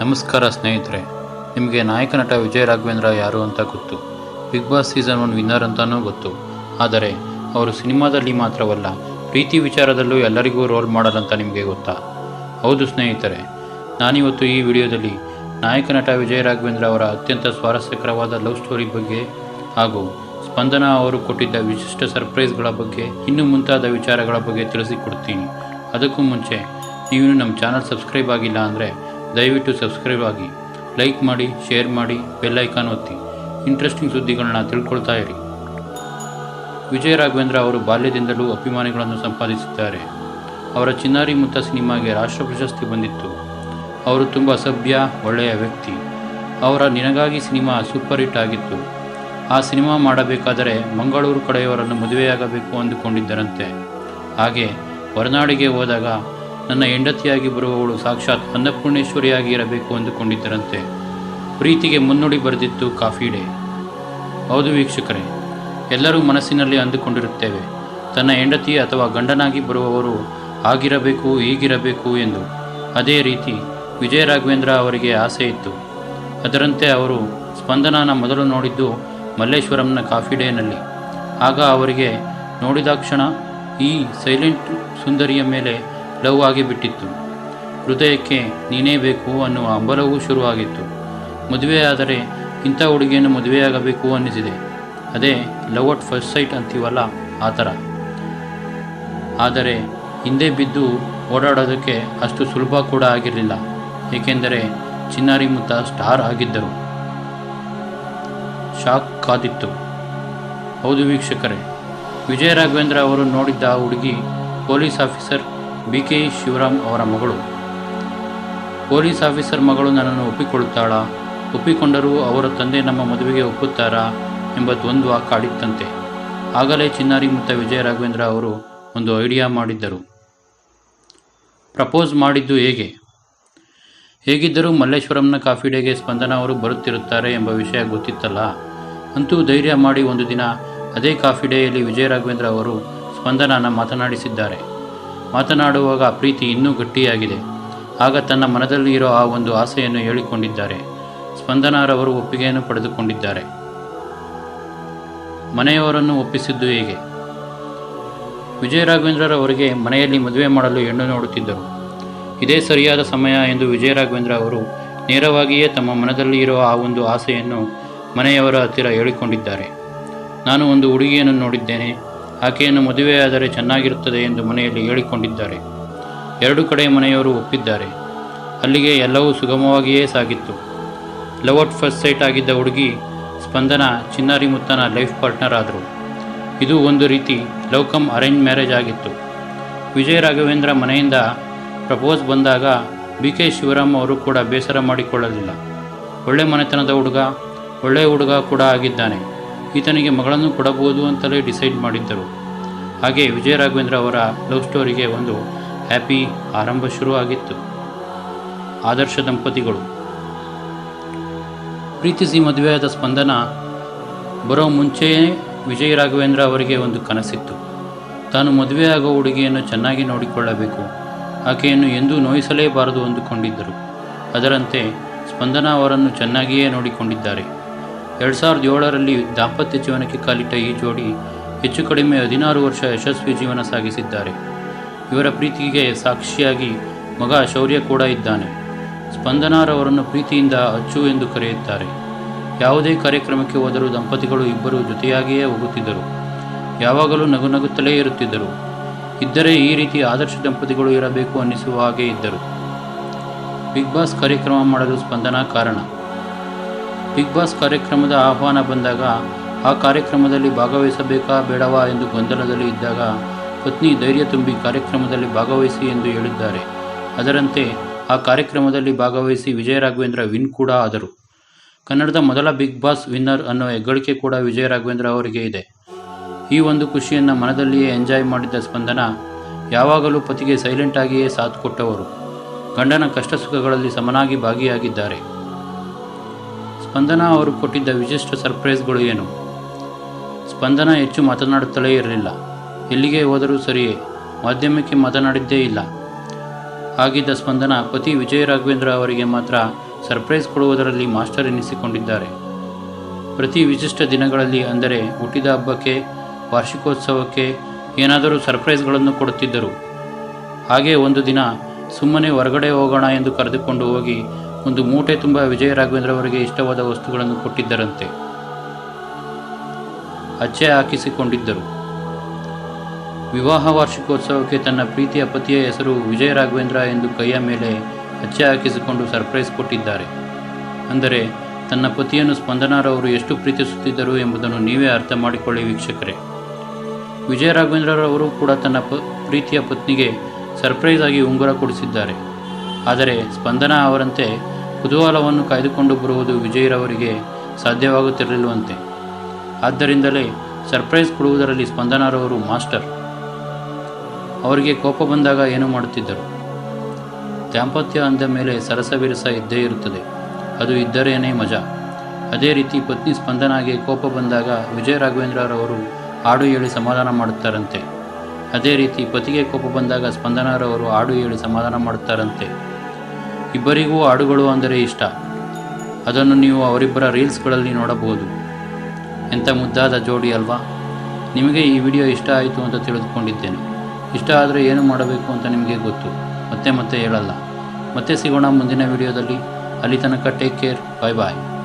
ನಮಸ್ಕಾರ ಸ್ನೇಹಿತರೆ. ನಿಮಗೆ ನಾಯಕ ನಟ ವಿಜಯ್ ರಾಘವೇಂದ್ರ ಯಾರು ಅಂತ ಗೊತ್ತು. Bigg Boss season one winner ಅಂತಲೂ ಗೊತ್ತು. ಆದರೆ, ಅವರು ಸಿನಿಮಾದಲ್ಲಿ ಮಾತ್ರವಲ್ಲ, ಪ್ರೀತಿ ವಿಚಾರದಲ್ಲೂ ಎಲ್ಲರಿಗೂ ರೋಲ್ ಮಾಡಲ್ ಅಂತ ನಿಮಗೆ ಗೊತ್ತಾ? ಹೌದು ಸ್ನೇಹಿತರೆ. ನಾನಿವತ್ತು ಈ ವಿಡಿಯೋದಲ್ಲಿ ನಾಯಕ ನಟ ವಿಜಯ ರಾಘವೇಂದ್ರ ಅವರ ಅತ್ಯಂತ ಸ್ವಾರಸ್ಯಕರವಾದ ಲವ್ ಸ್ಟೋರಿ ಬಗ್ಗೆ ಹಾಗೂ ಸ್ಪಂದನಾ ಅವರು ಕೊಟ್ಟಿದ್ದ ವಿಶಿಷ್ಟ ಸರ್ಪ್ರೈಸ್ಗಳ ಬಗ್ಗೆ, ಇನ್ನೂ ಮುಂತಾದ ವಿಚಾರಗಳ ಬಗ್ಗೆ ತಿಳಿಸಿಕೊಡ್ತೀನಿ. ಅದಕ್ಕೂ ಮುಂಚೆ ನೀವು ನಮ್ಮ ಚಾನಲ್ ಸಬ್ಸ್ಕ್ರೈಬ್ ಆಗಿಲ್ಲ ಅಂದರೆ ದಯವಿಟ್ಟು ಸಬ್ಸ್ಕ್ರೈಬ್ ಆಗಿ, ಲೈಕ್ ಮಾಡಿ, ಶೇರ್ ಮಾಡಿ, ಬೆಲ್ ಐಕಾನ್ ಒತ್ತಿ. ಇಂಟ್ರೆಸ್ಟಿಂಗ್ ಸುದ್ದಿಗಳನ್ನ ತಿಳ್ಕೊಳ್ತಾ ಇರಿ. ವಿಜಯ ರಾಘವೇಂದ್ರ ಅವರು ಬಾಲ್ಯದಿಂದಲೂ ಅಭಿಮಾನಿಗಳನ್ನು ಸಂಪಾದಿಸಿದ್ದಾರೆ. ಅವರ ಚಿನ್ನಾರಿ ಮುತ್ತ ಸಿನಿಮಾಗೆ ರಾಷ್ಟ್ರ ಪ್ರಶಸ್ತಿ ಬಂದಿತ್ತು. ಅವರು ತುಂಬ ಸಭ್ಯ ಒಳ್ಳೆಯ ವ್ಯಕ್ತಿ. ಅವರ ನಿನಗಾಗಿ ಸಿನಿಮಾ ಸೂಪರ್ ಹಿಟ್ ಆಗಿತ್ತು. ಆ ಸಿನಿಮಾ ಮಾಡಬೇಕಾದರೆ ಮಂಗಳೂರು ಕಡೆಯವರನ್ನು ಮದುವೆಯಾಗಬೇಕು ಅಂದುಕೊಂಡಿದ್ದರಂತೆ. ಹಾಗೆ ಹೊರನಾಡಿಗೆ ಹೋದಾಗ ನನ್ನ ಹೆಂಡತಿಯಾಗಿ ಬರುವವಳು ಸಾಕ್ಷಾತ್ ಅನ್ನಪೂರ್ಣೇಶ್ವರಿಯಾಗಿ ಇರಬೇಕು ಅಂದುಕೊಂಡಿದ್ದರಂತೆ. ಪ್ರೀತಿಗೆ ಮುನ್ನುಡಿ ಬರೆದಿತ್ತು ಕಾಫಿ ಡೇ. ಹೌದು ವೀಕ್ಷಕರೇ, ಎಲ್ಲರೂ ಮನಸ್ಸಿನಲ್ಲಿ ಅಂದುಕೊಂಡಿರುತ್ತೇವೆ. ತನ್ನ ಹೆಂಡತಿ ಅಥವಾ ಗಂಡನಾಗಿ ಬರುವವರು ಆಗಿರಬೇಕು ಹೀಗಿರಬೇಕು ಎಂದು. ಅದೇ ರೀತಿ ವಿಜಯ ರಾಘವೇಂದ್ರ ಅವರಿಗೆ ಆಸೆ ಇತ್ತು. ಅದರಂತೆ ಅವರು ಸ್ಪಂದನಾನ ಮೊದಲು ನೋಡಿದ್ದು ಮಲ್ಲೇಶ್ವರಂನ ಕಾಫಿ ಡೇನಲ್ಲಿ. ಆಗ ಅವರಿಗೆ ನೋಡಿದಾಕ್ಷಣ ಈ ಸೈಲೆಂಟ್ ಸುಂದರಿಯ ಮೇಲೆ ಲವ್ ಆಗಿಬಿಟ್ಟಿತ್ತು ಹೃದಯಕ್ಕೆ ನೀನೇ ಬೇಕು ಅನ್ನುವ ಹಂಬಲವೂ ಶುರುವಾಗಿತ್ತು. ಮದುವೆಯಾದರೆ ಇಂಥ ಹುಡುಗಿಯನ್ನು ಮದುವೆಯಾಗಬೇಕು ಅನ್ನಿಸಿದೆ. ಅದೇ ಲವ್ ಅಟ್ ಫಸ್ಟ್ ಸೈಟ್ ಅಂತೀವಲ್ಲ, ಆ ಥರ. ಆದರೆ ಹಿಂದೆ ಬಿದ್ದು ಓಡಾಡೋದಕ್ಕೆ ಅಷ್ಟು ಸುಲಭ ಕೂಡ ಆಗಿರಲಿಲ್ಲ, ಏಕೆಂದರೆ ಚಿನ್ನಾರಿ ಮುತ್ತ ಸ್ಟಾರ್ ಆಗಿದ್ದರು. ಶಾಕ್ ಕಾದಿತ್ತು. ಹೌದು ವೀಕ್ಷಕರೇ ವಿಜಯ ರಾಘವೇಂದ್ರ ಅವರು ನೋಡಿದ್ದ ಹುಡುಗಿ police officer B K Shivaram ಅವರ ಮಗಳು. ಪೊಲೀಸ್ ಆಫೀಸರ್ ಮಗಳು ನನ್ನನ್ನು ಒಪ್ಪಿಕೊಳ್ಳುತ್ತಾಳಾ ಒಪ್ಪಿಕೊಂಡರೂ ಅವರ ತಂದೆ ನಮ್ಮ ಮದುವೆಗೆ ಒಪ್ಪುತ್ತಾರಾ ಎಂಬ ದ್ವಂದ್ವ ಕಾಡಿತ್ತಂತೆ. ಆಗಲೇ ಚಿನ್ನಾರಿ ಮತ್ತು ವಿಜಯ ರಾಘವೇಂದ್ರ ಅವರು ಒಂದು ಐಡಿಯಾ ಮಾಡಿದ್ದರು. ಪ್ರಪೋಸ್ ಮಾಡಿದ್ದು ಹೇಗೆ? ಹೇಗಿದ್ದರೂ ಮಲ್ಲೇಶ್ವರಂನ ಕಾಫಿ ಡೇಗೆ ಸ್ಪಂದನ ಅವರು ಬರುತ್ತಿರುತ್ತಾರೆ ಎಂಬ ವಿಷಯ ಗೊತ್ತಿತ್ತಲ್ಲ. ಅಂತೂ ಧೈರ್ಯ ಮಾಡಿ ಒಂದು ದಿನ ಅದೇ ಕಾಫಿ ಡೇಯಲ್ಲಿ ವಿಜಯ ರಾಘವೇಂದ್ರ ಅವರು ಸ್ಪಂದನನ ಮಾತನಾಡಿಸಿದ್ದಾರೆ. ಮಾತನಾಡುವಾಗ ಪ್ರೀತಿ ಇನ್ನೂ ಗಟ್ಟಿಯಾಗಿದೆ. ಆಗ ತನ್ನ ಮನದಲ್ಲಿ ಇರೋ ಆ ಒಂದು ಆಸೆಯನ್ನು ಹೇಳಿಕೊಂಡಿದ್ದಾರೆ. ಸ್ಪಂದನಾರವರು ಒಪ್ಪಿಗೆಯನ್ನು ಪಡೆದುಕೊಂಡಿದ್ದಾರೆ. ಮನೆಯವರನ್ನು ಒಪ್ಪಿಸಿದ್ದು ಹೇಗೆ? ವಿಜಯ ರಾಘವೇಂದ್ರರವರಿಗೆ ಮನೆಯಲ್ಲಿ ಮದುವೆ ಮಾಡಲು ಹೆಣ್ಣು ನೋಡುತ್ತಿದ್ದರು. ಇದೇ ಸರಿಯಾದ ಸಮಯ ಎಂದು ವಿಜಯ ರಾಘವೇಂದ್ರ ಅವರು ನೇರವಾಗಿಯೇ ತಮ್ಮ ಮನದಲ್ಲಿ ಇರುವ ಆ ಒಂದು ಆಸೆಯನ್ನು ಮನೆಯವರ ಹತ್ತಿರ ಹೇಳಿಕೊಂಡಿದ್ದಾರೆ. ನಾನು ಒಂದು ಹುಡುಗಿಯನ್ನು ನೋಡಿದ್ದೇನೆ. ಆಕೆಯನ್ನು ಮದುವೆಯಾದರೆ ಚೆನ್ನಾಗಿರುತ್ತದೆ ಎಂದು ಮನೆಯಲ್ಲಿ ಹೇಳಿಕೊಂಡಿದ್ದಾರೆ. ಎರಡು ಕಡೆ ಮನೆಯವರು ಒಪ್ಪಿದ್ದಾರೆ. ಅಲ್ಲಿಗೆ ಎಲ್ಲವೂ ಸುಗಮವಾಗಿಯೇ ಸಾಗಿತ್ತು. ಲವ್ ಅಟ್ ಫಸ್ಟ್ ಸೈಟ್ ಆಗಿದ್ದ ಹುಡುಗಿ ಸ್ಪಂದನ ಚಿನ್ನಾರಿ ಮುತ್ತನ ಲೈಫ್ ಪಾರ್ಟ್ನರ್ ಆದರು. ಇದು ಒಂದು ರೀತಿ ಲವ್ ಕಮ್ ಅರೇಂಜ್ ಮ್ಯಾರೇಜ್ ಆಗಿತ್ತು. ವಿಜಯ ರಾಘವೇಂದ್ರ ಮನೆಯಿಂದ ಪ್ರಪೋಸ್ ಬಂದಾಗ ಬಿ ಕೆ ಶಿವರಾಮ್ ಅವರು ಕೂಡ ಬೇಸರ ಮಾಡಿಕೊಳ್ಳಲಿಲ್ಲ. ಒಳ್ಳೆ ಮನೆತನದ ಹುಡುಗ, ಒಳ್ಳೆಯ ಹುಡುಗ ಕೂಡ ಆಗಿದ್ದಾನೆ. ಈತನಿಗೆ ಮಗಳನ್ನು ಕೊಡಬಹುದು ಅಂತಲೇ ಡಿಸೈಡ್ ಮಾಡಿದ್ದರು. ಹಾಗೆ ವಿಜಯ ರಾಘವೇಂದ್ರ ಅವರ ಲವ್ ಸ್ಟೋರಿಗೆ ಒಂದು ಹ್ಯಾಪಿ ಆರಂಭ ಶುರುವಾಗಿತ್ತು. ಆದರ್ಶ ದಂಪತಿಗಳು. ಪ್ರೀತಿಸಿ ಮದುವೆಯಾದ ಸ್ಪಂದನ ಬರೋ ಮುಂಚೆಯೇ ವಿಜಯ ರಾಘವೇಂದ್ರ ಅವರಿಗೆ ಒಂದು ಕನಸಿತ್ತು. ತಾನು ಮದುವೆಯಾಗೋ ಹುಡುಗಿಯನ್ನು ಚೆನ್ನಾಗಿ ನೋಡಿಕೊಳ್ಳಬೇಕು. ಆಕೆಯನ್ನು ಎಂದೂ ನೋಯಿಸಲೇಬಾರದು ಅಂದುಕೊಂಡಿದ್ದರು. ಅದರಂತೆ ಸ್ಪಂದನ ಅವರನ್ನು ಚೆನ್ನಾಗಿಯೇ ನೋಡಿಕೊಂಡಿದ್ದಾರೆ. ಎರಡು ಸಾವಿರದ ಏಳರಲ್ಲಿ ದಾಂಪತ್ಯ ಜೀವನಕ್ಕೆ ಕಾಲಿಟ್ಟ ಈ ಜೋಡಿ ಹೆಚ್ಚು ಕಡಿಮೆ ಹದಿನಾರು ವರ್ಷ ಯಶಸ್ವಿ ಜೀವನ ಸಾಗಿಸಿದ್ದಾರೆ. ಇವರ ಪ್ರೀತಿಗೆ ಸಾಕ್ಷಿಯಾಗಿ ಮಗ ಶೌರ್ಯ ಕೂಡ ಇದ್ದಾನೆ. ಸ್ಪಂದನಾರವರನ್ನು ಪ್ರೀತಿಯಿಂದ ಅಚ್ಚು ಎಂದು ಕರೆಯುತ್ತಾರೆ. ಯಾವುದೇ ಕಾರ್ಯಕ್ರಮಕ್ಕೆ ಹೋದರೂ ದಂಪತಿಗಳು ಇಬ್ಬರು ಜೊತೆಯಾಗಿಯೇ ಹೋಗುತ್ತಿದ್ದರು. ಯಾವಾಗಲೂ ನಗು ನಗುತ್ತಲೇ ಇರುತ್ತಿದ್ದರು. ಇದ್ದರೆ ಈ ರೀತಿ ಆದರ್ಶ ದಂಪತಿಗಳು ಇರಬೇಕು ಅನ್ನಿಸುವ ಹಾಗೆ ಇದ್ದರು. ಬಿಗ್ ಬಾಸ್ ಕಾರ್ಯಕ್ರಮ ಮಾಡಲು ಸ್ಪಂದನ ಕಾರಣ. ಬಿಗ್ ಬಾಸ್ ಕಾರ್ಯಕ್ರಮದ ಆಹ್ವಾನ ಬಂದಾಗ, ಆ ಕಾರ್ಯಕ್ರಮದಲ್ಲಿ ಭಾಗವಹಿಸಬೇಕಾ ಬೇಡವಾ ಎಂದು ಗೊಂದಲದಲ್ಲಿ ಇದ್ದಾಗ ಪತ್ನಿ ಧೈರ್ಯ ತುಂಬಿ ಕಾರ್ಯಕ್ರಮದಲ್ಲಿ ಭಾಗವಹಿಸಿ ಎಂದು ಹೇಳಿದ್ದಾರೆ. ಅದರಂತೆ, ಆ ಕಾರ್ಯಕ್ರಮದಲ್ಲಿ ಭಾಗವಹಿಸಿ ವಿಜಯ ರಾಘವೇಂದ್ರ ವಿನ್ ಕೂಡ ಆದರು. ಕನ್ನಡದ ಮೊದಲ ಬಿಗ್ ಬಾಸ್ ವಿನ್ನರ್ ಅನ್ನೋ ಹೆಗ್ಗಳಿಕೆ ಕೂಡ ವಿಜಯ ರಾಘವೇಂದ್ರ ಅವರಿಗೆ ಇದೆ. ಈ ಒಂದು ಖುಷಿಯನ್ನು ಮನದಲ್ಲಿಯೇ ಎಂಜಾಯ್ ಮಾಡಿದ್ದ ಸ್ಪಂದನ ಯಾವಾಗಲೂ ಪತಿಗೆ ಸೈಲೆಂಟ್ ಆಗಿಯೇ ಸಾಥ್ ಕೊಟ್ಟವರು. ಗಂಡನ ಕಷ್ಟ ಸುಖಗಳಲ್ಲಿ ಸಮನಾಗಿ ಭಾಗಿಯಾಗಿದ್ದಾರೆ. ಸ್ಪಂದನ ಅವರು ಕೊಟ್ಟಿದ್ದ ವಿಶಿಷ್ಟ ಸರ್ಪ್ರೈಸ್ಗಳು ಏನು? ಸ್ಪಂದನ ಹೆಚ್ಚು ಮಾತನಾಡುತ್ತಲೇ ಇರಲಿಲ್ಲ. ಎಲ್ಲಿಗೆ ಹೋದರೂ ಸರಿಯೇ, ಮಾಧ್ಯಮಕ್ಕೆ ಮಾತನಾಡಿದ್ದೇ ಇಲ್ಲ. ಆಗಿದ್ದ ಸ್ಪಂದನ ಪತಿ ವಿಜಯ ರಾಘವೇಂದ್ರ ಅವರಿಗೆ ಮಾತ್ರ ಸರ್ಪ್ರೈಸ್ ಕೊಡುವುದರಲ್ಲಿ ಮಾಸ್ಟರ್ ಎನಿಸಿಕೊಂಡಿದ್ದಾರೆ. ಪ್ರತಿ ವಿಶಿಷ್ಟ ದಿನಗಳಲ್ಲಿ ಅಂದರೆ ಹುಟ್ಟಿದ ಹಬ್ಬಕ್ಕೆ, ವಾರ್ಷಿಕೋತ್ಸವಕ್ಕೆ ಏನಾದರೂ ಸರ್ಪ್ರೈಸ್ಗಳನ್ನು ಕೊಡುತ್ತಿದ್ದರು. ಹಾಗೆ ಒಂದು ದಿನ ಸುಮ್ಮನೆ ಹೊರಗಡೆ ಹೋಗೋಣ ಎಂದು ಕರೆದುಕೊಂಡು ಹೋಗಿ ಒಂದು ಮೂಟೆ ತುಂಬ ವಿಜಯ ರಾಘವೇಂದ್ರ ಅವರಿಗೆ ಇಷ್ಟವಾದ ವಸ್ತುಗಳನ್ನು ಕೊಟ್ಟಿದ್ದರಂತೆ. ಅಚ್ಚೆ ಹಾಕಿಸಿಕೊಂಡಿದ್ದರು. ವಿವಾಹ ವಾರ್ಷಿಕೋತ್ಸವಕ್ಕೆ ತನ್ನ ಪ್ರೀತಿಯ ಪತಿಯ ಹೆಸರು ವಿಜಯ ರಾಘವೇಂದ್ರ ಎಂದು ಕೈಯ ಮೇಲೆ ಅಚ್ಚೆ ಹಾಕಿಸಿಕೊಂಡು ಸರ್ಪ್ರೈಸ್ ಕೊಟ್ಟಿದ್ದಾರೆ. ಅಂದರೆ, ತನ್ನ ಪತಿಯನ್ನು ಸ್ಪಂದನಾರವರು ಎಷ್ಟು ಪ್ರೀತಿಸುತ್ತಿದ್ದರು ಎಂಬುದನ್ನು ನೀವೇ ಅರ್ಥ ಮಾಡಿಕೊಳ್ಳಿ ವೀಕ್ಷಕರೇ. ವಿಜಯ ರಾಘವೇಂದ್ರರವರು ಕೂಡ ತನ್ನ ಪ್ರೀತಿಯ ಪತ್ನಿಗೆ ಸರ್ಪ್ರೈಸ್ ಆಗಿ ಉಂಗುರ ಕೊಡಿಸಿದ್ದಾರೆ. ಆದರೆ, ಸ್ಪಂದನ ಅವರಂತೆ ಕುತೂಹಲವನ್ನು ಕಾಯ್ದುಕೊಂಡು ಬರುವುದು ವಿಜಯರವರಿಗೆ ಸಾಧ್ಯವಾಗುತ್ತಿರಲಿಲ್ಲವಂತೆ. ಆದ್ದರಿಂದಲೇ ಸರ್ಪ್ರೈಸ್ ಕೊಡುವುದರಲ್ಲಿ ಸ್ಪಂದನಾರವರು ಮಾಸ್ಟರ್. ಅವರಿಗೆ ಕೋಪ ಬಂದಾಗ ಏನು ಮಾಡುತ್ತಿದ್ದರು? ದಾಂಪತ್ಯ ಅಂದ ಮೇಲೆ ಸರಸವಿರಸ ಇದ್ದೇ ಇರುತ್ತದೆ. ಅದು ಇದ್ದರೇನೇ ಮಜಾ. ಅದೇ ರೀತಿ ಪತ್ನಿ ಸ್ಪಂದನಾಗೆ ಕೋಪ ಬಂದಾಗ ವಿಜಯ ರಾಘವೇಂದ್ರರವರು ಹಾಡು ಹೇಳಿ ಸಮಾಧಾನ ಮಾಡುತ್ತಾರಂತೆ. ಅದೇ ರೀತಿ ಪತಿಗೆ ಕೋಪ ಬಂದಾಗ ಸ್ಪಂದನಾರವರು ಹಾಡು ಹೇಳಿ ಸಮಾಧಾನ ಮಾಡುತ್ತಾರಂತೆ. ಇಬ್ಬರಿಗೂ ಹಾಡುಗಳು ಅಂದರೆ ಇಷ್ಟ. ಅದನ್ನು ನೀವು ಅವರಿಬ್ಬರ ರೀಲ್ಸ್ಗಳಲ್ಲಿ ನೋಡಬಹುದು. ಎಂಥ ಮುದ್ದಾದ ಜೋಡಿ ಅಲ್ವಾ? ನಿಮಗೆ ಈ ವಿಡಿಯೋ ಇಷ್ಟ ಆಯಿತು ಅಂತ ತಿಳಿದುಕೊಂಡಿದ್ದೇನೆ. ಇಷ್ಟ ಆದರೆ ಏನು ಮಾಡಬೇಕು ಅಂತ ನಿಮಗೆ ಗೊತ್ತು. ಮತ್ತೆ ಮತ್ತೆ ಹೇಳಲ್ಲ. ಮತ್ತೆ ಸಿಗೋಣ ಮುಂದಿನ ವಿಡಿಯೋದಲ್ಲಿ. ಅಲ್ಲಿ ತನಕ ಟೇಕ್ ಕೇರ್. ಬಾಯ್ ಬಾಯ್.